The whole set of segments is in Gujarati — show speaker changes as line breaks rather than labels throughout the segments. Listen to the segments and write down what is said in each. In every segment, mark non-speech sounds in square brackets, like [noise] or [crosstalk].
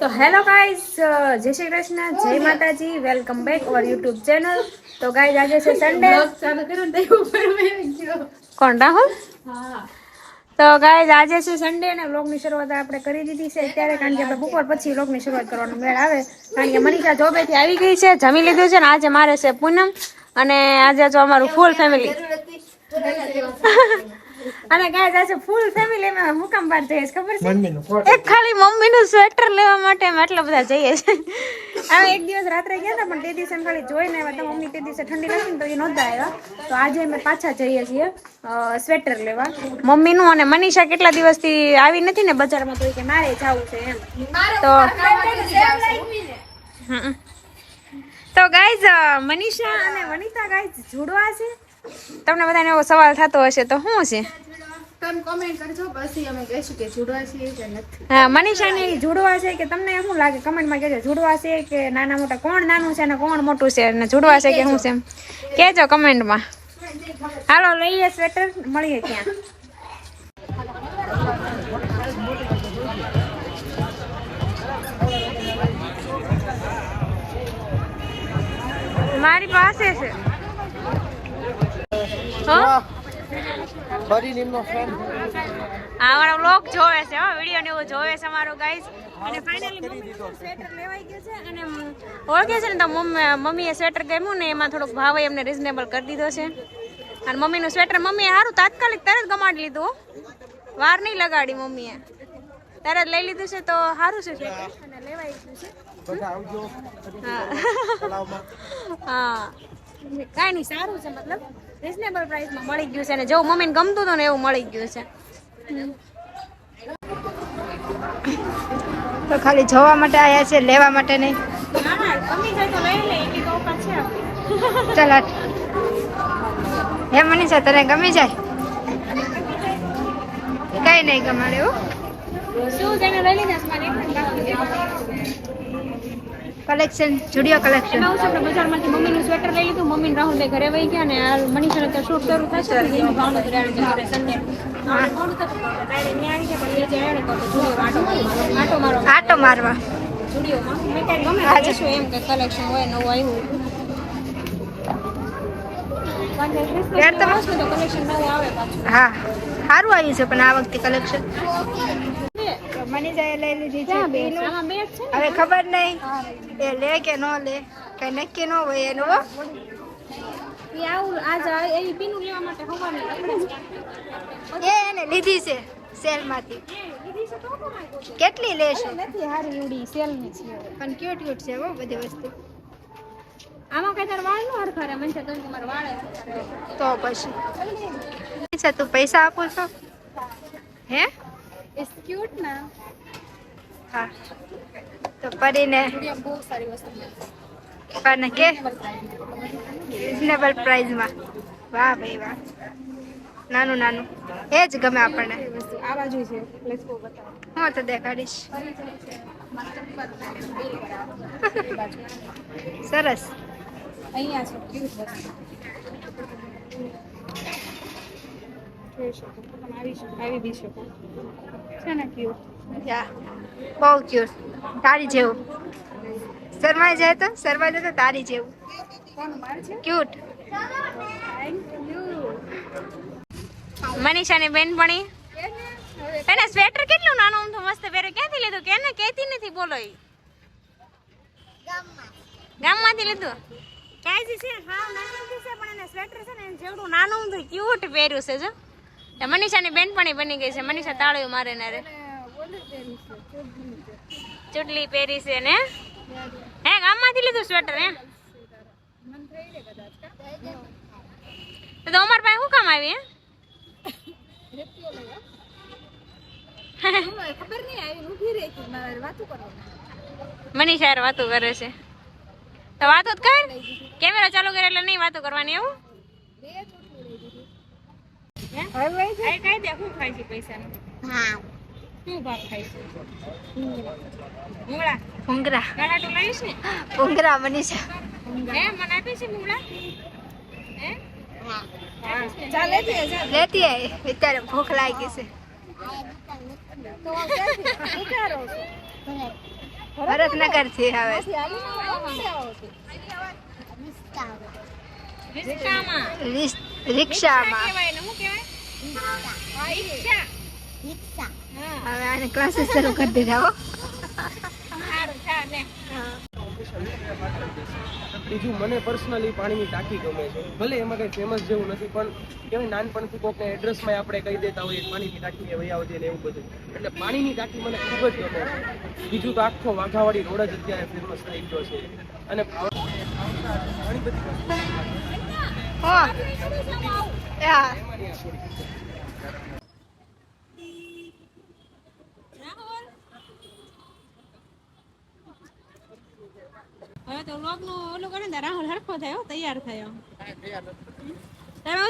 તો હેલો ગાઈઝ જય શ્રી કૃષ્ણ જય માતાજી welcome back our YouTube channel. તો ગાઈઝ આજે છે સન્ડે કોણ રાહુલ? તો ગાઈઝ આજે છે સન્ડે અને વ્લોગની શરૂઆત આપણે કરી દીધી છે અત્યારે કારણ કે આપણે બપોર પછી વ્લોગની શરૂઆત કરવાનો મેળ આવે. કારણ કે મનીષા જોબેથી આવી ગઈ છે જમી લીધું છે ને આજે મારે છે પૂનમ. અને આજે જો અમારું ફૂલ ફેમિલી અને ગાઈઝ આજે ફૂલ ફેમિલી અમે મુકામ બાર જઈએ છીએ, ખબર છે? એક ખાલી મમ્મીનું સ્વેટર લેવા માટે અમે આટલા બધા જઈએ છીએ. અમે એક દિવસ રાત્રે ગયા હતા પણ તે દિવસે ખાલી જોઈને આવ્યા હતા. મમ્મી તે દિવસે ઠંડી નથી તો એ નહોતા આવ્યા. તો આજે અમે પાછા જઈએ છીએ સ્વેટર લેવા. મમ્મીનું અને મનીષા કેટલા દિવસથી આવી નથી ને બજારમાં તો ઈ કે મારે જવું છે એમ. તો. તો ગાઈઝ મનીષા અને વનિતા ગાઈઝ જોડવા છે. તમને બધાને એવો સવાલ થતો હશે તો શું છે? હા મનીષાને જોડવા છે. કે તમને શું લાગે? કમેન્ટમાં કહેજો જોડવા છે કે નાના મોટા? કોણ નાનું છે ને કોણ મોટું છે? અને જોડવા છે કે શું છે? કહેજો કમેન્ટમાં. હાલો લઈએ સ્વેટર મળીએ ક્યાં? મારી પાસે છે.
ફરી નિમનો ફ્રેન્ડ
અમારો વ્લોગ જોવે છે હો વિડિયો ને એવું જોવે છે અમારો ગાઈસ અને ફાઇનલી મમ્મી સ્વેટર લેવાઈ ગયો છે અને ઓળખે છે ને તો મમ્મી મમ્મીએ સ્વેટર ગમ્યું ને એમાં થોડોક ભાવ એમને રિઝનેબલ કરી દીધો છે. અને મમ્મીનું સ્વેટર મમ્મીએ સારું તાત્કાલિક તરત ગમાડી લીધું વાર નહીં લગાડી મમ્મીએ. તરત લઈ લીધું છે તો સારું છે સ્વેટર અને લેવાઈ ગયું છે. હા. હા. કાંઈ નહીં સારું છે મતલબ. રિઝનેબલ પ્રાઇસમાં મળી ગયું છે અને જેવું મમ્મીને ગમતું હતું ને એવું મળી ગયું છે.
તો ખાલી જોવા માટે આવ્યા છે લેવા માટે નહીં. ચાલ હે મનીષા તને ગમી જાય? કઈ નહીં ગમાડે હો.
શૂઝ એને લઈ લીધા છે મારે એક જ બાકી છે.
કલેક્શન જુડિયો કલેક્શન
હું છે આપણે બજારમાંથી મમ્મીનું સ્વેટર લઈ લીધું. મમ્મી રાહુલ ભાઈ ઘરે વહી ગયા ને આ મનીષાને તો શૂટ શરૂ થશે એનું ભાવનગર આવે છે ઘરે સંડે. હા ફોન કરતો હતો. ડાયરેક્ટ ન્યા આવી ગયા પણ એ જે આવ્યા ને કહો તો જુડિયો આટો મારો આટો મારો.
આટો મારવા. હા સારું આવ્યું છે પણ આ વખતે કલેક્શન મનીષાએ લઈ લીધી છે પીનું. હવે ખબર નહીં. એ લે કે ન લે કઈ નક્કી ન હોય એનું.
એ
એને લીધી છે સેલમાંથી.
તો
કેટલી લેશું
નથી હારી એવડી સેલની છે.
પણ ક્યુટ ક્યુટ છે હો બધી વસ્તુ.
આમાં કઈ તાર વાળ નો હરખા મને તો તમારા વાળ.
તો પછી. તું પૈસા આપો છો? હે?
It's cute ના
હા તો પરીને
બહુ સારી વસ્તુ.
પણ કે રિઝનેબલ પ્રાઇઝમાં વાહ ભાઈ વાહ નાનું નાનું એ જ ગમે આપણને.
આ બાજુ છે
હું તો દેખાડીશ. [laughs] સરસ.
અહીંયા છે ક્યુટ જોઈ શકો તમે આવી શકો આવી બી શકો. છે ને ક્યુટ
યા બહુ ક્યુટ તારી જેવું. શરમાઈ જાય તો શરમાઈ જાય તો તારી જેવું.
કોણ માર છે?
ક્યુટ
થેન્ક યુ
મનીષાની બેનપણી. એને સ્વેટર કેટલું નાનું ઊંધું મસ્ત પહેરે ક્યાંથી લીધું? કે એને કહેતી નથી બોલો એ ગામમાંથી લીધું? કાંઈ છે? હા નાનું છે પણ એને સ્વેટર છે ને જેવડું નાનું ઊંધું ક્યુટ પહેર્યું છે જો. મનીષાની બેનપણી બની ગઈ છે. મનીષા તાળો મારે ને રે. ચૂટલી પહેરી છે ને? હે ગામમાંથી લીધું સ્વેટર હે તો અમાર પાસે શું કામ આવી મનીષા વાતો કરે છે. તો વાતો જ કર. કેમેરા ચાલુ કરે એટલે નહીં વાતો કરવાની એવું?
હવે કઈ દે શું ખાય છે પૈસાનું?
હા.
શું ભાવ ખાય છે મૂળા
ભૂંગરા
ને
મનીષા
હે મને આપી છે મૂળા? હે?
લેતી આય અત્યારે ભૂખ લાગી છે. ભરતનગરથી આવે.
રિક્ષામાં.
રિસ- રિક્ષામાં.
કહેવાય ને શું કહેવાય? રિક્ષા.
હવે આને ક્લાસીસ શરૂ કરી દીધા હો.
સારું ચાલે
બીજું મને પર્સનલી પાણીની ટાંકી ગમે છે. ભલે એમાં કઈ ફેમસ જેવું નથી પણ કેવાય નાનપણથી કોકને એડ્રેસમાં આપણે કહી દેતા હોઈએ પાણીની ટાંકી વહી આવજે ને એવું બધું. એટલે પાણીની ટાંકી મને ખૂબ જ ગમે છે. બીજું તો આખો વાઘાવાડી રોડ જ અત્યારે ફેમસ થઈ ગયો છે. અને ઘણી બધી
હો. હા.
હવે તો વ્લોગનું ઓલું કરે ને, રાહુલ થયો તૈયાર થયો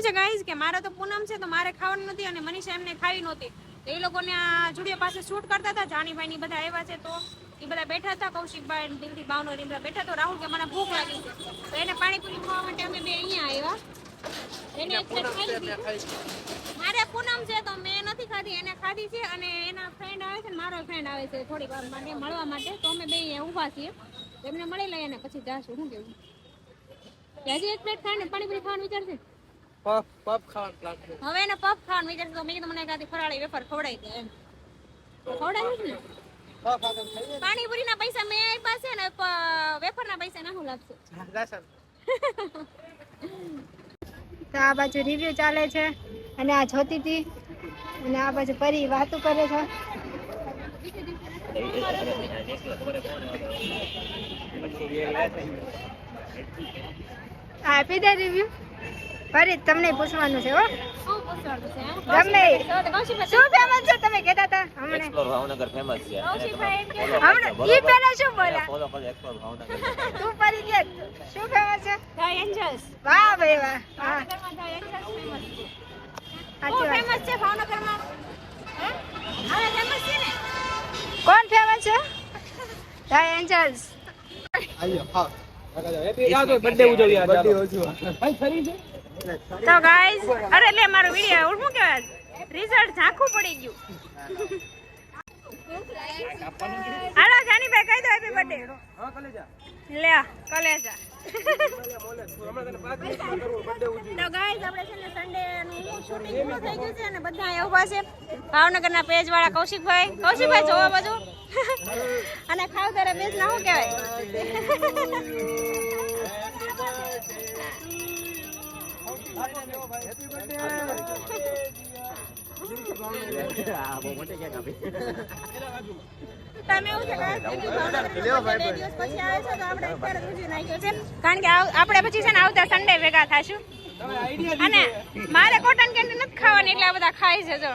છે ગાઈઝ કે મારે તો પૂનમ છે, તો મારે ખાવાનું નથી અને મનીષા એમને ખાવી નહોતી. એ લોકોને આ જુડિયા પાસે શૂટ કરતા હતા જાનીભાઈ ની બધા આવ્યા છે તો. એ બધા બેઠા હતા કૌશિકભાઈ દિલથી ભાવનો એ બધા બેઠા તો રાહુલ કે મને ભૂખ લાગી છે. તો એને પાણીપુરી ખાવા માટે અમે બે અહીંયા આવ્યા. એને મારે પૂનમ છે તો મેં નથી ખાધી એને ખાધી છે અને એના ફ્રેન્ડ આવે છે મારો ફ્રેન્ડ આવે છે થોડીક વાર માટે મળવા માટે. તો અમે બે અહીંયા ઊભા છીએ. એમને મળી લઈએ ને પછી જાશું. શું કેવું? હજી એક પ્લેટ ખાઈને પાણીપુરી ખાવાનું વિચારશે?
પફ પફ ખાવાનું પ્લાન છે.
હવે એને પફ ખાવાનું વિચારશે તો મેં કીધું મને એકાદી ફરાળી વેફર ખવડાવી દે એમ. ખવડાવી ને?
પફ
ના પૈસા મેં આપ્યા છે ને વેફર ના પૈસા નાખું લાગશે.
તો આ બાજુ રિવ્યુ ચાલે છે અને આ જોતી હતી અને આ બાજુ પરી વાતો કરે છે. આ આપી દે રિવ્યુ પરી તમને પૂછવાનું છે હો? ગમે. શું ફેમસ છે તમે કહેતા હતા? હમણાં
એક્સપ્લોર ભાવનગર ફેમસ છે.
હમણાં ઈ પહેલા શું બોલ્યા?
ફોલો કરો એક્સપ્લોર ભાવનગર.
તું પરી કે શું ફેમસ છે?
ધ એન્જલ્સ
વાહ ભાઈ વાહ. હા.
The Angels famous છે.
સાચી
ફેમસ છે ભાવનગરમાં. હે? famous છે ને?
કોણ ફેમસ છે? ધ એન્જલ્સ
આયો હા. બર્થડે ઉજવ્યા બર્થડે ઉજવ્યા ભાઈ ફરી છે?
તો ગાઈઝ અરે લે, મારો વિડિયો શું કહેવાય? રિઝલ્ટ ઝાંખું પડી ગયું. હાલો, જાનીભાઈ, કહી દો હેપી બર્થડે
હા કલેજા
લે, કલેજા. તો ગાઈઝ આપણે છે ને સન્ડે નું શૂટિંગ પૂરું થઈ ગયું છે અને બધા અહીંયા છે. ભાવનગરના પેજ કૌશિકભાઈ. કૌશિકભાઈ, જોવા બાજુ [laughs] અને ખાવ ત્યારે બેસ ના શું કહેવાય? આપણે પછી છે ને આવતા સન્ડે ભેગા થશું. અને મારે કોટન કેન્ડી નથી ખાવાની એટલે આ બધા ખાય છે જો.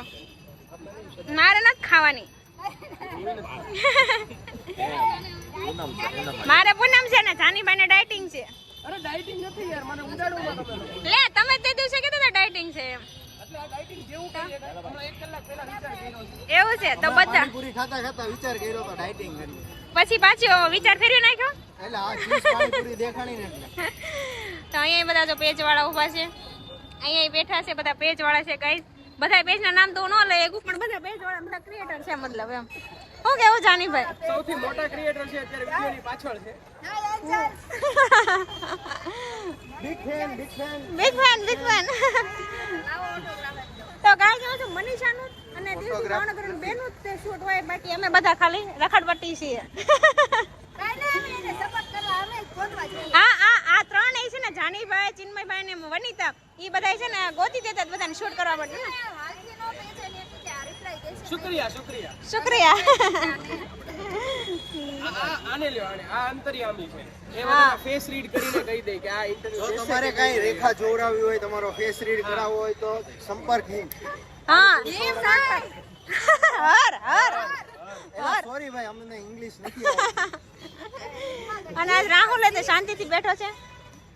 મારે નથી ખાવાની. [laughs] મારે પૂનમ છે ને જાનીબાઈ ને ડાયટિંગ છે.
અરે ડાયટિંગ નથી યાર મને ઉડાડવામાં તમે
લે તમે તે દિવસે કીધું તો ડાયટિંગ છે એમ.
એટલે આ ડાયટિંગ જેવું કહીએ કે હમણાં કલાક પહેલા વિચાર કર્યો છે.
એવું છે તો બધા
પૂરી ખાતા ખાતા વિચાર કર્યો તો ડાયટિંગ કરી.
પછી પાછો વિચાર ફેરવી નાખ્યો?
એટલે આ ચીઝ પાણીપુરી દેખાણી ને એટલે [laughs]
તો અહીંયા બધા જો પેજ વાળા ઊભા છે. અહીંયા બેઠા છે બધા પેજ વાળા છે ગાઈસ બધા પેજ ના નામ તો હું ન લઈ શકું પણ બધા પેજ વાળા બધા ક્રિએટર છે મતલબ એમ. શું કેવું જાનીભાઈ?
સૌથી મોટા ક્રિએટર છે અત્યારે વિડીયોની પાછળ છે.
Big fan big fan
big fan big fan તો ગાય જો છું મનીષાનું અને દિલથી ભાવનગર બેનું જ તે શૂટ હોય. બાકી અમે બધા ખાલી રખડપટ્ટી છીએ. હા આ આ ત્રણ એ છે ને જાનીભાઈ ચિન્મયભાઈ ને વનિતા ઈ બધા છે ને ગોતી દેતા જ બધાને શૂટ કરવા માટે ને?
શુક્રિયા શુક્રિયા.
શુક્રિયા.
આને લ્યો આને. આ અંતર્યામી છે. એ ફેસ રીડ કરીને કહી દે કે આ
જો તમારે કઈ રેખા જોવડાવી હોય તમારો ફેસ રીડ કરાવવો હોય તો સંપર્ક હિમ.
હા હર હર.
સોરી ભાઈ અમને ઇંગ્લિશ નથી
અને આજ રાહુલ તો શાંતિથી બેઠો છે.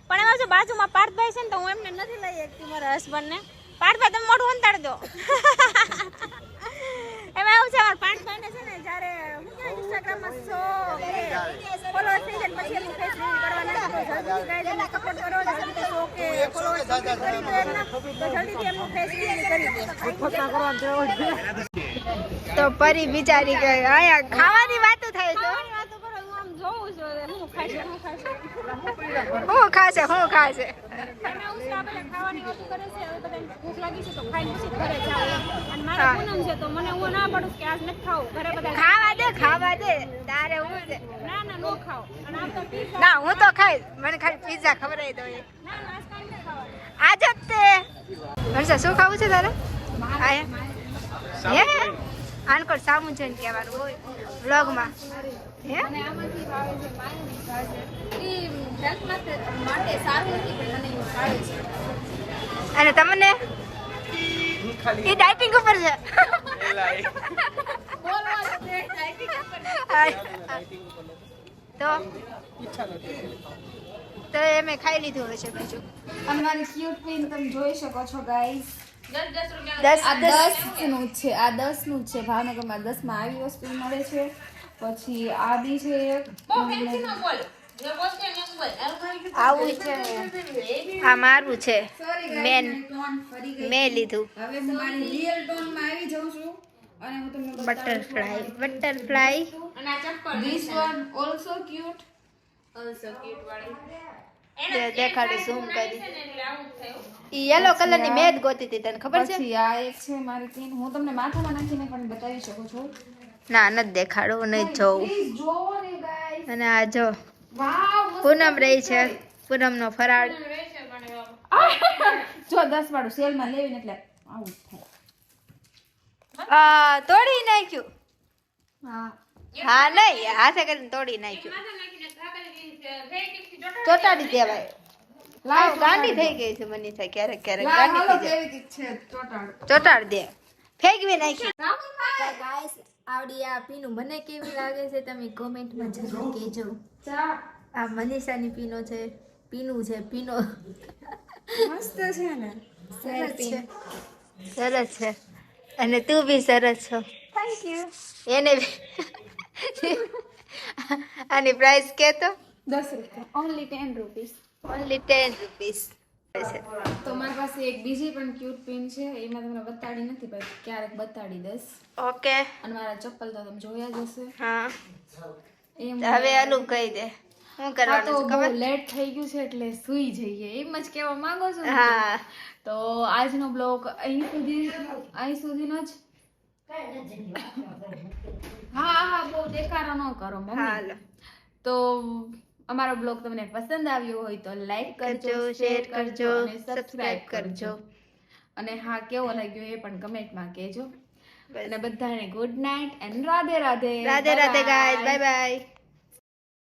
પણ એમાં જો બાજુમાં પાર્થભાઈ છે ને તો હું એમને નથી લઈ શકતી મારા હસબન્ડને પાર્થભાઈ તમે મોઢું અંતાડી દો. [laughs] એમાં એવું છે મારા પાર્થભાઈને છે ને જ્યારે હું કહેવાય ઇન્સ્ટાગ્રામમાં સો ફોલોઅર્સ થઈ જાય ને પછી એમનું ફેસ રીલ કરવાના તો જલ્દી ગાઈઝ એમને સપોર્ટ કરો જલ્દી કે સો કે ફોલોઅર્સ કરી દો એમના તો જલ્દીથી એમનું ફેસ રીલ કરી દે
તો પરી બિચારી કે અહીંયા ખાવાની વાતો થાય છે
હું ખાશે
હું ખાશે હું ખાશે
અને ઉસરા પેલા ખાવાની વાતો કરે છે હવે બધાને ભૂખ લાગી છે તો ખાઈને પછી ઘરે જાવ અને મારે પૂનમ છે તો મને હું ના પાડું કે આજ નથી ખાવું. ઘરે બધા
ખાવા દે ખાવા દે તારે હું
ના ના નો ખાઓ. અને આમ તો pizza-
ના હું તો ખાઈશ. મને ખાલી પિઝા ખવડાવી દો.
ના ના આજ કાંઈ નથી ખાવાનું.
આજ જ તે. હર્ષા શું ખાવું છે તારે? આયા હે આનકોટ સામું જઈને કહેવાનું હોય વ્લોગમાં. હે?
અને
તમને? એ ટાઈપિંગ ઉપર છે. તો? તો એ મેં ખાઈ લીધું હશે બીજું.
અમારી મારી ક્યુટ પિન તમે જોઈ શકો છો ગાઈઝ
દસ
આ દસનું છે. આ દસનું છે. ભાવનગરમાં દસમાં આવી વસ્તુ મળે છે. પછી આ બી છે.
આવું છે. આ મારું છે. મેન. મેં લીધું.
હવે હું મારી રિયલ ટોનમાં આવી જાઉં છું. અને હું તમને
butterfly butterfly
this one also cute
દેખાડું ઝૂમ કરી. ઈ યલો કલરની મેદ ગોતી હતી તને ખબર છે?
પછી આ એક છે મારી પિન હું તમને માથામાં નાખીને પણ બતાવી શકું છું.
ના નથી દેખાડો નહીં
જોઉં. જોવો ને ગાઈસ
અને આ જો
વાવ
પૂનમ રહી છે. પૂનમનો ફરાળ. [laughs]
જો દસ વાળું સેલમાં લેવીને એટલે આવું થાય.
આ તોડી નાખ્યું. હા. હા નહીં હાથે કરીને તોડી નાખ્યું. ચોટાડી દેવાય. લાવ ગાંડી થઈ ગઈ છે મનીષા ક્યારેક ક્યારેક ગાંડી થઈ જાય.
ચોટાડ?
ચોટાડ દે. ફેંકવી નાખી.
ગાઈસ આવડી આ પીનું મને કેવી લાગે છે તમે કોમેન્ટમાં જરૂર કહેજો. આ મનીષાની પીનો છે પીનું છે પીનો.
મસ્ત છે ને.
સરસ છે.
સરસ છે. અને તું બી સરસ છો.
થેન્ક યુ
એને બી. [laughs] આની પ્રાઇસ કહેતો તો
દસ રૂપિયા only ten rupees
only ten rupees
તો મારી પાસે એક બીજી પણ ક્યુટ પિન છે એમાં તમને બતાડી નથી પણ ક્યારેક બતાડી દઈશ.
ઓકે
અને મારા ચપ્પલ તો તમે જોયા જ હશે.
હા.
એમ
હવે આલું કહી દે. શું
આ તો
કરવાનું છે
બહુ
ખબર?
લેટ થઈ ગયું છે એટલે સુઈ જઈએ. એમ જ કહેવા માંગો છો ને?
હા.
તો આજનો બ્લોગ અહીં સુધી અહીં સુધીનો જ? હા હા બહુ દેખાડો ન કરો મમ્મી.
હાલો
તો અમારો બ્લોગ તમને પસંદ આવ્યો હોય તો લાઈક કરજો શેર કરજો અને સબસ્ક્રાઇબ કરજો. અને હા કેવો લાગ્યો એ પણ કમેન્ટમાં કહેજો. અને બધાને good night and Radhe Radhe.
Radhe Radhe guys bye bye